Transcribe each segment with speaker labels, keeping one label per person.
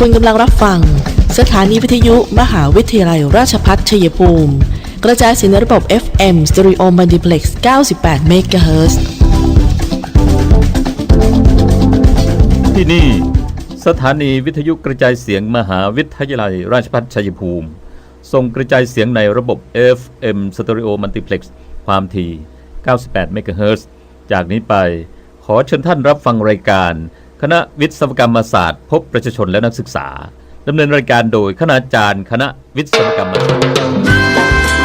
Speaker 1: คุณกำลังรับฟัง สถานีวิทยุมหาวิทยาลัยราชภัฏชัยภูมิ กระจายเสียงในระบบ FM Stereo Multiplex 98 MHz
Speaker 2: ที่นี่ สถานีวิทยุกระจายเสียงมหาวิทยาลัยราชภัฏชัยภูมิ ส่งกระจายเสียงในระบบ FM Stereo Multiplex ความถี่ 98 MHz จากนี้ไป ขอเชิญท่านรับฟังรายการ คณะวิศวกรรมศาสตร์ พบประชาชนและนักศึกษาดำเนินรายการโดยคณาจารย์ คณะวิศวกรรมศาสตร์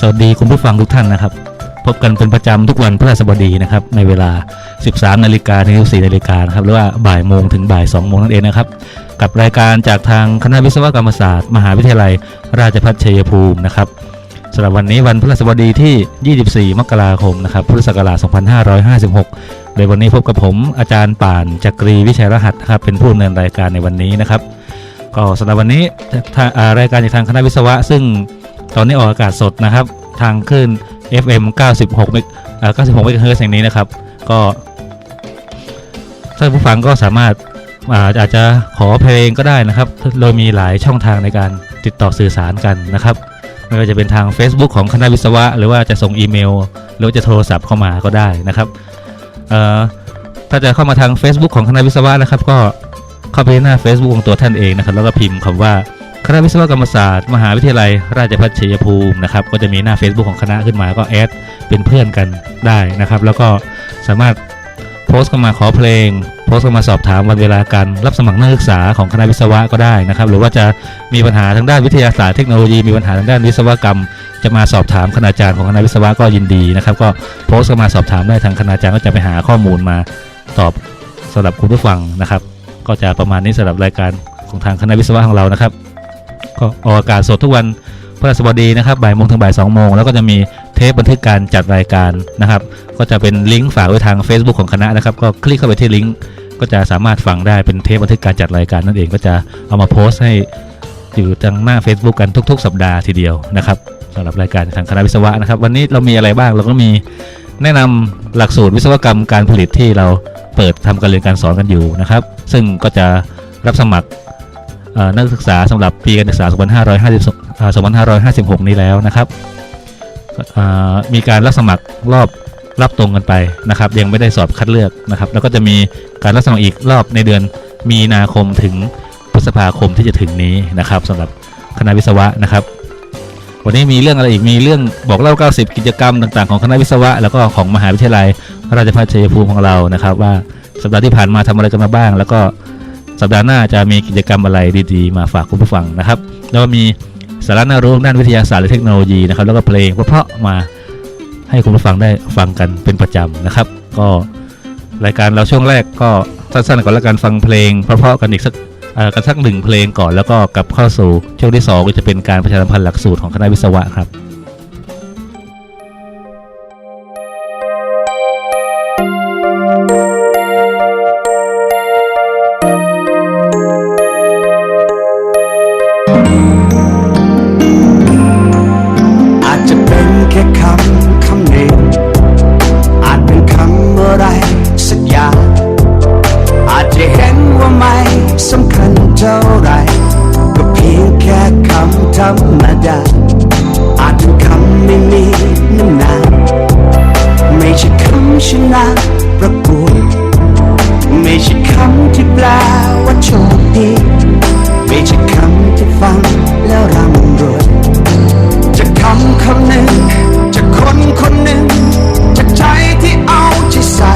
Speaker 3: สวัสดีคุณผู้ฟังทุกท่านนะครับ พบกันเป็นประจำทุกวันพฤหัสบดีนะครับ ในเวลา 13 นาฬิกาถึง14นาฬิกานะครับ หรือว่าบ่ายโมงถึงบ่าย2โมงนั่นเองนะครับ กับรายการจากทางคณะวิศวกรรมศาสตร์ มหาวิทยาลัย ราชภัฏชัยภูมินะครับสำหรับวันนี้วันพฤหัสบดีที่ 24 มกราคมนะครับ พุทธศักราช 2556 โดยวันนี้พบกับผมอาจารย์ป่านจักรีวิชัยรหัสครับเป็นผู้ดำเนินรายการในวันนี้นะครับ ก็สำหรับวันนี้รายการจากทางคณะวิศวะ ซึ่งตอนนี้ออกอากาศสดนะครับ ทางคลื่น FM 96เมกอ่96เมกะเฮิรตซ์แห่งนี้นะครับ ก็ท่านผู้ฟังก็สามารถอาจจะขอเพลงก็ได้นะครับ โดยมีหลายช่องทางในการติดต่อสื่อสารกันนะครับไม่ว่าจะเป็นทาง Facebook ของคณะวิศวะ หรือว่าจะส่งอีเมล หรือจะโทรศัพท์เข้ามาก็ได้นะครับเอ่อถ้าจะเข้ามาทาง Facebook ของคณะวิศวะนะครับ ก็เข้าไปที่หน้า Facebook ของตัวท่านเองนะครับ แล้วก็พิมพ์คำว่า คณะวิศวกรรมศาสตร์ มหาวิทยาลัย ราชภัฏชัยภูมินะครับก็จะมีหน้า Facebook ของคณะขึ้นมาก็แอดเป็นเพื่อนกันได้นะครับ แล้วก็สามารถโพสต์เข้ามาขอเพลง โพสต์เข้ามาสอบถามวันเวลาการรับสมัครนักศึกษาของคณะวิศวะก็ได้นะครับ หรือว่าจะมีปัญหาทางด้านวิทยาศาสตร์เทคโนโลยีมีปัญหาทางด้านวิศวกรรม จะมาสอบถามคณาจารย์ของคณะวิศวะก็ยินดีนะครับ ก็โพสต์เข้ามาสอบถามได้ทางคณาจารย์ก็จะไปหาข้อมูลมาตอบสำหรับคุณผู้ฟังนะครับ ก็จะประมาณนี้สำหรับรายการของทางคณะวิศวะของเรานะครับ ก็ออกอากาศสดทุกวันพฤหัสบดีนะครับบ่ายโมงถึงบ่ายสองโมงแล้วก็จะมีเทปบันทึกการจัดรายการนะครับ ก็จะเป็นลิงก์ฝากไว้ทาง Facebook ของคณะนะครับ ก็คลิกเข้าไปที่ลิงก์ก็จะสามารถฟังได้เป็นเทปบันทึกการจัดรายการนั่นเองก็จะเอามาโพสต์ให้อยู่ทางหน้า Facebook กันทุก ๆ สัปดาห์ทีเดียวนะครับสำหรับรายการทางคณะวิศวะนะครับ วันนี้เรามีอะไรบ้างเราก็มีแนะนำหลักสูตรวิศวกรรมการผลิตที่เราเปิดทำการเรียนการสอนกันอยู่นะครับ ซึ่งก็จะรับสมัคร นักศึกษาสำหรับปีการศึกษา 2550อ่า2556 นี้แล้วนะครับมีการรับสมัครรอบรับตรงกันไปนะครับ ยังไม่ได้สอบคัดเลือกนะครับ แล้วก็จะมีการรับสมัครอีกรอบในเดือนมีนาคมถึงพฤษภาคมที่จะถึงนี้นะครับสำหรับคณะวิศวะนะครับ วันนี้มีเรื่องอะไรอีกมีเรื่องบอกเล่า 90 กิจกรรมต่างๆของคณะวิศวะ แล้วก็ของมหาวิทยาลัยราชภัฏชัยภูมิของเรานะครับ ว่าสัปดาห์ที่ผ่านมาทำอะไรกันมาบ้าง แล้วก็ สัปดาห์หน้าจะมีกิจกรรมอะไรดีๆ มาฝากคุณผู้ฟังนะครับ แล้วก็มีสาระน่ารู้ด้านวิทยาศาสตร์และเทคโนโลยีนะครับ แล้วก็เพลงเพราะๆมาให้คุณผู้ฟังได้ฟังกันเป็นประจำนะครับ ก็รายการเราช่วงแรกก็สั้นๆก่อนแล้วกันฟังเพลงเพราะๆกันอีกสักอ่อกันสักหนึ่งเพลงก่อนแล้วก็กลับเข้าสู่ช่วงที่สองก็จะเป็นการประชาสัมพันธ์หลักสูตรของคณะวิศวะครับ
Speaker 4: มีน้ำหนักไม่ใช่คำชนะประกวดไม่ใช่คำที่แปลว่าโชคดีไม่ใช่คำที่ฟังแล้วรำรวยจะคำคำหนึ่งจะคนคนหนึ่งจะใจที่เอาใจใส่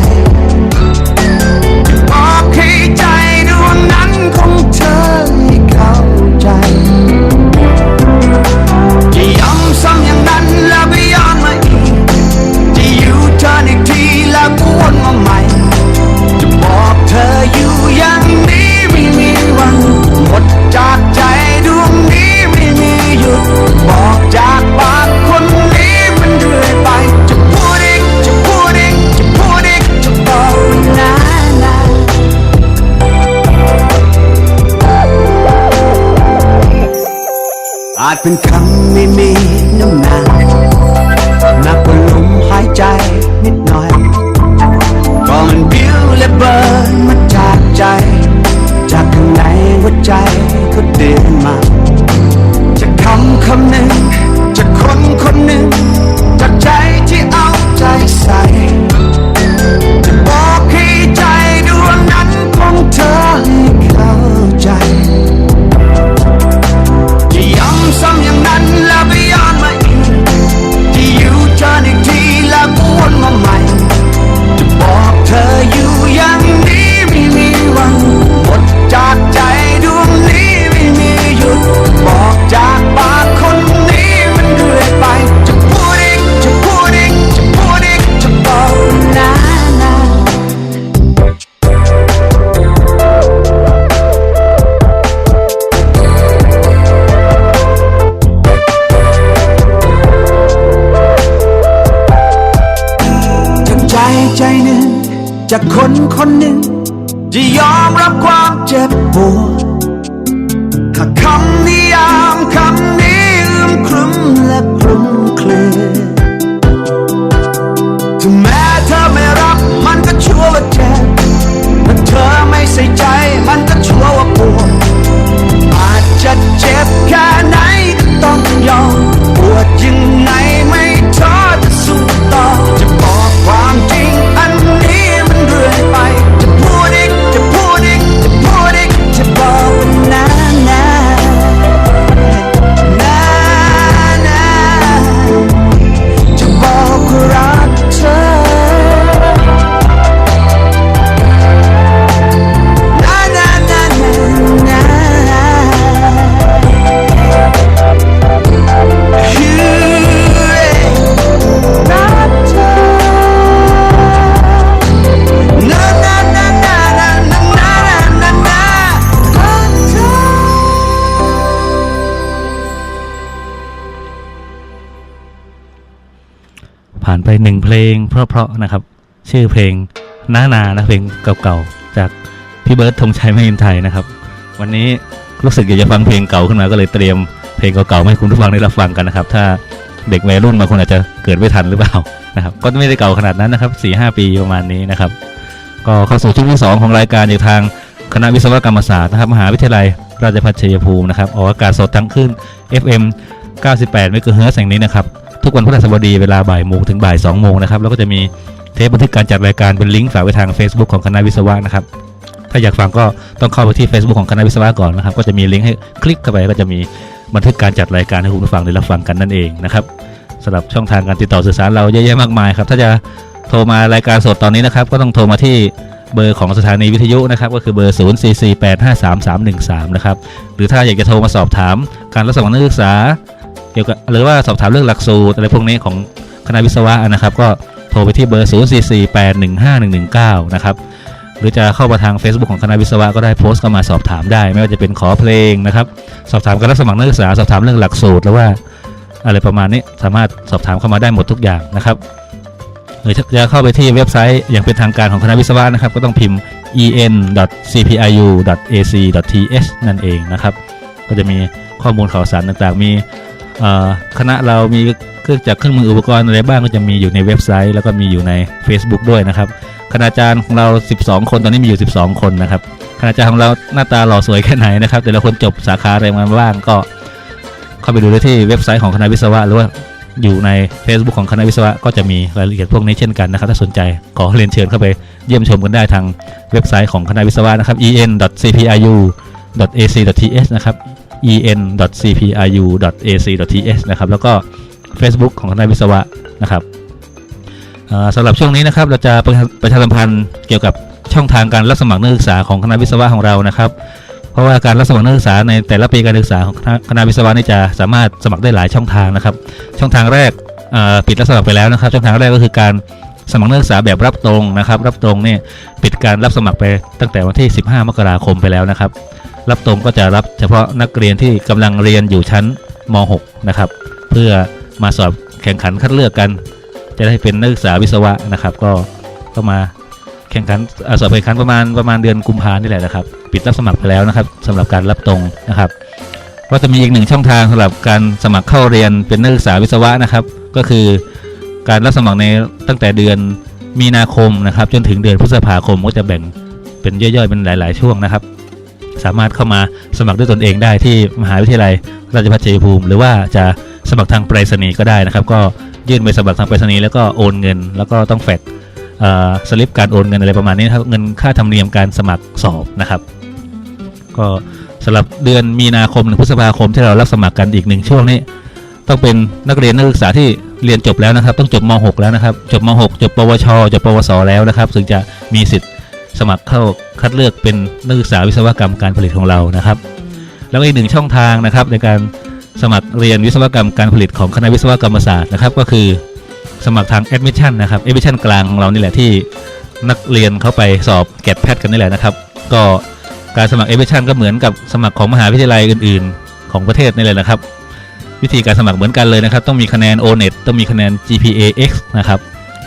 Speaker 4: อาจเป็นคำไม่มีน้ำหนักหนักกว่าลมหายใจนิดหน่อยก็มันบิ้วและเบิร์นมาจากใจ จากข้างในหัวใจก็เดินมาจากคำคำหนึ่งจากคนคนหนึ่งจากใจที่เอาใจใส่ จากคนคนหนึ่ง จะยอมรับความเจ็บปวดถ้าคำนิยามคำนี้อึมครึมและคลุมเครือ
Speaker 3: ผ่านไปหนึ่งเพลงเพราะๆนะครับ ชื่อเพลงน้านานะเพลงเก่าๆ จากพี่เบิร์ดธงชัยไม่ยินไทยนะครับ วันนี้รู้สึกอยากจะฟังเพลงเก่าขึ้นมาก็เลยเตรียมเพลงเก่าๆให้คุณผู้ฟังได้รับฟังกันนะครับ ถ้าเด็กวัยรุ่นบางคนอาจจะเกิดไม่ทันหรือเปล่านะครับ ก็ไม่ได้เก่าขนาดนั้นนะครับ4ีหปีประมาณนี้นะครับ ก็เข้าสู่ช่วงที่ 2 ของรายการจากทางคณะวิศวกรรมศาสตร์นะครับมหาวิทยาลัยราชภัฏชัยภูมินะครับออกอากาศสดทั้งขึ้น FM 98เมกะเฮิรตซ์แห่งนี้นะครับ ทุกวันพฤหัสบดีเวลาบ่ายโมงถึงบ่าย2โมงนะครับแล้วก็จะมีเทปบันทึกการจัดรายการเป็นลิงก์ฝากไว้ทาง Facebook ของคณะวิศวะนะครับถ้าอยากฟังก็ต้องเข้าไปที่ Facebook ของคณะวิศวะก่อนนะครับ ก็จะมีลิงก์ให้คลิกเข้าไปก็จะมีบันทึกการจัดรายการให้คุณผู้ฟังได้รับฟังกันนั่นเองนะครับสำหรับช่องทางการติดต่อสื่อสารเราเยอะแยะมากมายครับ ถ้าจะโทรมารายการสดตอนนี้นะครับ ก็ต้องโทรมาที่เบอร์ของสถานีวิทยุนะครับก็คือเบอร์ 0 4 4 8 5 3 3 1 3 นะครับ หรือถ้าอยากจะโทรมาสอบถามการรับสมัครนักศึกษา เกี่ยวกับหรือว่าสอบถามเรื่องหลักสูตรอะไรพวกนี้ของคณะวิศวะนะครับ ก็โทรไปที่เบอร์ 0 4 4 8 1 5 1 1 9 นะครับ หรือจะเข้ามาทาง Facebook ของคณะวิศวะก็ได้โพสต์เข้ามาสอบถามได้ ไม่ว่าจะเป็นขอเพลงนะครับ สอบถามการรับสมัครนักศึกษา สอบถามเรื่องหลักสูตรหรือว่าอะไรประมาณนี้สามารถสอบถามเข้ามาได้หมดทุกอย่างนะครับหรือจะเข้าไปที่เว็บไซต์อย่างเป็นทางการของคณะวิศวะนะครับ ก็ต้องพิมพ์ en.cpiu.ac.th นั่นเองนะครับ ก็จะมีข้อมูลข่าวสารต่างๆ มี คณะเรามีเครื่องจักรเครื่องมืออุปกรณ์อะไรบ้างก็จะมีอยู่ในเว็บไซต์ แล้วก็มีอยู่ใน Facebook ด้วยนะครับคณาจารย์ของเรา 12 คนตอนนี้มีอยู่ 12 คนนะครับคณาจารย์ของเราหน้าตาหล่อสวยแค่ไหนนะครับแต่ละคนจบสาขาอะไรมาบ้างก็ เข้าไปดูได้ที่เว็บไซต์ของคณะวิศวะหรือว่าอยู่ใน Facebook ของคณะวิศวะก็จะมีรายละเอียดพวกนี้เช่นกันนะครับ ถ้าสนใจขอเรียนเชิญเข้าไปเยี่ยมชมกันได้ทางเว็บไซต์ของคณะวิศวะนะครับ en.cpiu.ac.th นะครับ en.cpiu.ac.th นะครับแล้วก็ Facebook ของคณะวิศวะนะครับสำหรับช่วงนี้นะครับเราจะประชาสัมพันธ์เกี่ยวกับช่องทางการรับสมัครนักศึกษาของคณะวิศวะของเรานะครับ เพราะว่าการรับสมัครนักศึกษาในแต่ละปีการศึกษาของคณะวิศวะนี่จะสามารถสมัครได้หลายช่องทางนะครับ ช่องทางแรกปิดรับสมัครไปแล้วนะครับ ช่องทางแรกก็คือการสมัครนักศึกษาแบบรับตรงนะครับ รับตรงเนี่ยปิดการรับสมัครไปตั้งแต่วันที่ 15 มกราคมไปแล้วนะครับ รับตรงก็จะรับเฉพาะนักเรียนที่กำลังเรียนอยู่ชั้นม .6 นะครับ เพื่อมาสอบแข่งขันคัดเลือกกัน จะได้เป็นนักศึกษาวิศวะนะครับ ก็ก็มาแข่งขันอสอบแข่งขันประมาณประมาณเดือนกุมภาพันธ์นี่แหละนะครับ ปิดรับสมัครไปแล้วนะครับสำหรับการรับตรงนะครับก็จะมีอีกหนึ่งช่องทางสำหรับการสมัครเข้าเรียนเป็นนักศึกษาวิศวะนะครับ ก็คือการรับสมัครในตั้งแต่เดือนมีนาคมนะครับ จนถึงเดือนพฤษภาคมก็จะแบ่งเป็นย่อยๆเป็นหลาย ๆ ช่วงนะครับ สามารถเข้ามาสมัครด้วยตนเองได้ที่มหาวิทยาลัยราชภัฏชัยภูมิ หรือว่าจะสมัครทางไปรษณีย์ก็ได้นะครับ ก็ยื่นใบสมัครทางไปรษณีย์แล้วก็โอนเงิน แล้วก็ต้องแฟกสลิปการโอนเงินอะไรประมาณนี้ครับเงินค่าธรรมเนียมการสมัครสอบนะครับ ก็สำหรับเดือนมีนาคมถึงพฤษภาคมที่เรารับสมัครกันอีกหนึ่งช่วงนี้ ต้องเป็นนักเรียนนักศึกษาที่เรียนจบแล้วนะครับ ต้องจบม .6 แล้วนะครับ จบม .6 จบปวช จบปวสแล้วนะครับ ถึงจะมีสิทธิ์ สมัครเข้าคัดเลือกเป็นนักศึกษาวิศวกรรมการผลิตของเรานะครับ แล้วอีกหนึ่งช่องทางนะครับในการสมัครเรียนวิศวกรรมการผลิตของคณะวิศวกรรมศาสตร์นะครับก็คือสมัครทาง admission นะครับ admission กลางของเรานี่แหละที่นักเรียนเข้าไปสอบแกดแพทกันนี่แหละนะครับ ก็การสมัคร admission ก็เหมือนกับสมัครของมหาวิทยาลัยอื่น ๆ ของประเทศนี่แหละนะครับ วิธีการสมัครเหมือนกันเลยนะครับ ต้องมีคะแนน O-NET ต้องมีคะแนน GPA X นะครับ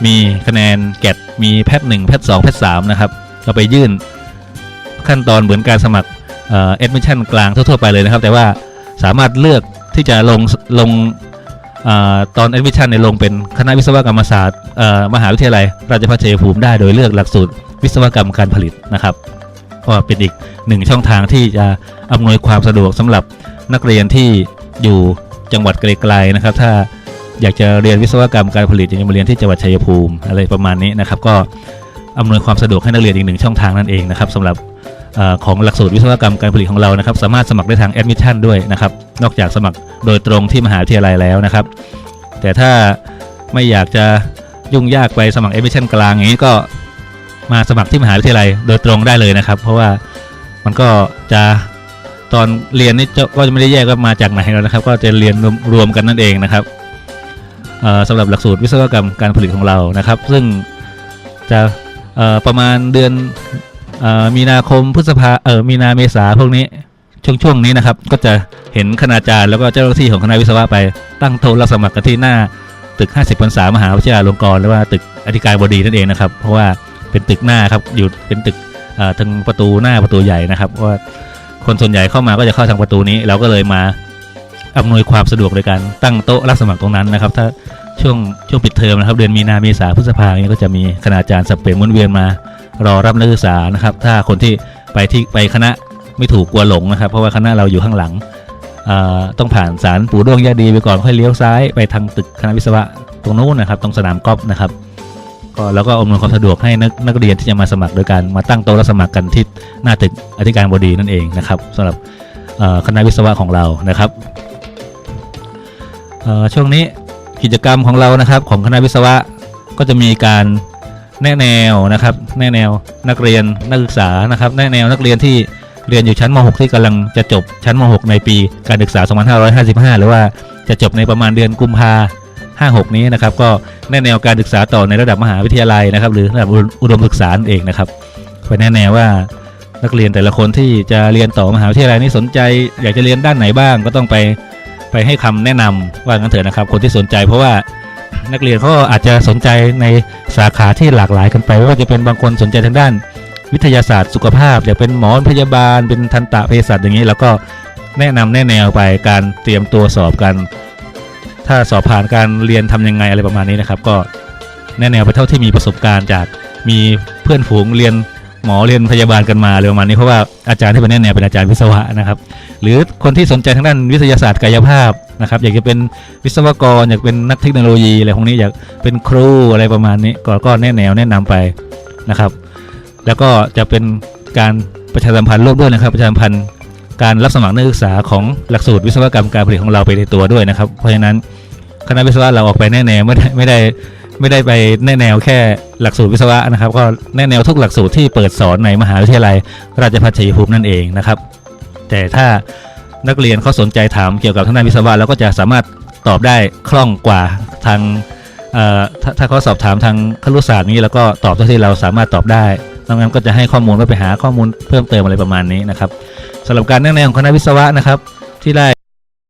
Speaker 3: มีคะแนนแกดมีแพท1แพท2แพท3นะครับ เราไปยื่นขั้นตอนเหมือนการสมัครเอ่อ admission กลางทั่วๆไปเลยนะครับ แต่ว่าสามารถเลือกที่จะลงลงเอ่อตอน admission ในลงเป็นคณะวิศวกรรมศาสตร์มหาวิทยาลัย ราชภัฏชัยภูมิได้โดยเลือกหลักสูตรวิศวกรรมการผลิตนะครับก็เป็นอีกหนึ่งช่องทางที่จะอำนวยความสะดวกสำหรับนักเรียนที่อยู่จังหวัดไกลๆนะครับ ถ้าอยากจะเรียนวิศวกรรมการผลิตอยากจะมาเรียนที่จังหวัดชัยภูมิอะไรประมาณนี้นะครับ ก็ อำนวยความสะดวกให้นักเรียนอีกหนึ่งช่องทางนั่นเองนะครับสำหรับอของหลักสูตรวิศวกรรมการผลิตของเรานะครับ สามารถสมัครได้ทางแอดมิชชั่นด้วยนะครับ นอกจากสมัครโดยตรงที่มหาวิทยาลัยแล้วนะครับ แต่ถ้าไม่อยากจะยุ่งยากไปสมัครแอดมิชชั่นกลางอย่างนี้ก็มาสมัครที่มหาวิทยาลัยโดยตรงได้เลยนะครับ เพราะว่ามันก็จะตอนเรียนนี่ก็จะไม่ได้แยกว่ามาจากไหนแล้วนะครับ ก็จะเรียนรวมรวมกันนั่นเองนะครับสำหรับหลักสูตรวิศวกรรมการผลิตของเรานะครับ ซึ่งจะ ประมาณเดือนอมีนาคมพฤษภาเออมีนาเมษาพวกนี้ช่วงช่วงนี้นะครับ ก็จะเห็นคณาจารย์แล้วก็เจ้าหน้าที่ของคณะวิศวะไปตั้งโต๊ะรับสมัครกันที่หน้าตึก 50พรรษามหาวิทยาลัยลงกรณ์หรือว่าตึกอธิการบดีนั่นเองนะครับ เพราะว่าเป็นตึกหน้าครับอยู่เป็นตึกทางประตูหน้าประตูใหญ่นะครับว่าคนส่วนใหญ่เข้ามาก็จะเข้าทางประตูนี้ เราก็เลยมาอำนวยความสะดวกโดยการตั้งโต๊ะรับสมัครตรงนั้นนะครับ ถ้า ช่วงช่วงปิดเทอมนะครับ เดือนมีนาเมษาพฤษภาเนี่ยก็จะมีคณาจารย์สับเปลี่ยนหมุนเวียนมา รอรับนักศึกษานะครับ ถ้าคนที่ไปที่ไปคณะไม่ถูกกลัวหลงนะครับ เพราะว่าคณะเราอยู่ข้างหลังอ่อต้องผ่านศาลปู่ด้วงยาดีไปก่อนค่อยเลี้ยวซ้ายไปทางตึกคณะวิศวะตรงนู้นนะครับ ตรงสนามกอล์ฟนะครับก็แล้วก็อำนวยความสะดวกให้นักนักเรียนที่จะมาสมัครโดยการมาตั้งโต๊ะรับสมัครกันที่หน้าตึกอธิการบดีนั่นเองนะครับสำหรับคณะวิศวะของเรานะครับช่วงนี้ กิจกรรมของเรานะครับ ของคณะวิศวะก็จะมีการแนะแนวนะครับแนะแนวนักเรียนนักศึกษานะครับแนะแนวนักเรียนที่เรียนอยู่ชั้นม .6 ที่กำลังจะจบชั้นม .6 ในปีการศึกษา 2555 หรือว่าจะจบในประมาณเดือนกุมภา56 นี้นะครับ ก็แนะแนวการศึกษาต่อในระดับมหาวิทยาลัยนะครับ หรือระดับอุดมศึกษาเองนะครับไปแนะแนวว่านักเรียนแต่ละคนที่จะเรียนต่อมหาวิทยาลัยนี้สนใจ อยากจะเรียนด้านไหนบ้างก็ต้องไป ไปให้คำแนะนำว่างั้นเถอะนะครับ คนที่สนใจเพราะว่านักเรียนเขาอาจจะสนใจในสาขาที่หลากหลายกันไปไม่ว่าจะเป็นบางคนสนใจทางด้าน วิทยาศาสตร์สุขภาพอยากเป็นหมอพยาบาล เป็นทันตะเภสัชอย่างนี้แล้วก็แนะนำแนะแนวไปการเตรียมตัวสอบกัน ถ้าสอบผ่านการเรียนทำยังไงอะไรประมาณนี้นะครับ ก็แนะแนวไปเท่าที่มีประสบการณ์จากมีเพื่อนฝูงเรียน หมอเรียนพยาบาลกันมาอะไรประมาณนี้เพราะว่าอาจารย์ที่เป็นแนะแนวเป็นอาจารย์วิศวะนะครับ หรือคนที่สนใจทางด้านวิทยาศาสตร์กายภาพนะครับ อยากจะเป็นวิศวกรอยากเป็นนักเทคโนโลยีอะไรพวกนี้อยากเป็นครูอะไรประมาณนี้ก็ก็แนะแนวแนะนำไปนะครับ แล้วก็จะเป็นการประชาสัมพันธ์ร่วมด้วยนะครับ ประชาสัมพันธ์การรับสมัครนักศึกษาของหลักสูตรวิศวกรรมการผลิตของเราไปในตัวด้วยนะครับ เพราะฉะนั้นคณะวิศวะเราออกไปแนะแนไม่ได้ไม่ได้ ไม่ได้ไปแนแนวแค่หลักสูตรวิศวะนะครับ ก็แนแนวทุกหลักสูตรที่เปิดสอนในมหาวิทยาลัย ราชภัฏชัยภูมินั่นเองนะครับ แต่ถ้านักเรียนเขาสนใจถามเกี่ยวกับทางด้านวิศวะเราก็จะสามารถตอบได้คล่องกว่าทางถ้าถ้าเขาสอบถามทางครุศาสตร์นี้แล้วก็ตอบเท่าที่เราสามารถตอบได้ดังนั้นก็จะให้ข้อมูลว่าไปหาข้อมูลเพิ่มเติมอะไรประมาณนี้นะครับสำหรับการแนแนวของคณะวิศวะนะครับ ที่ได้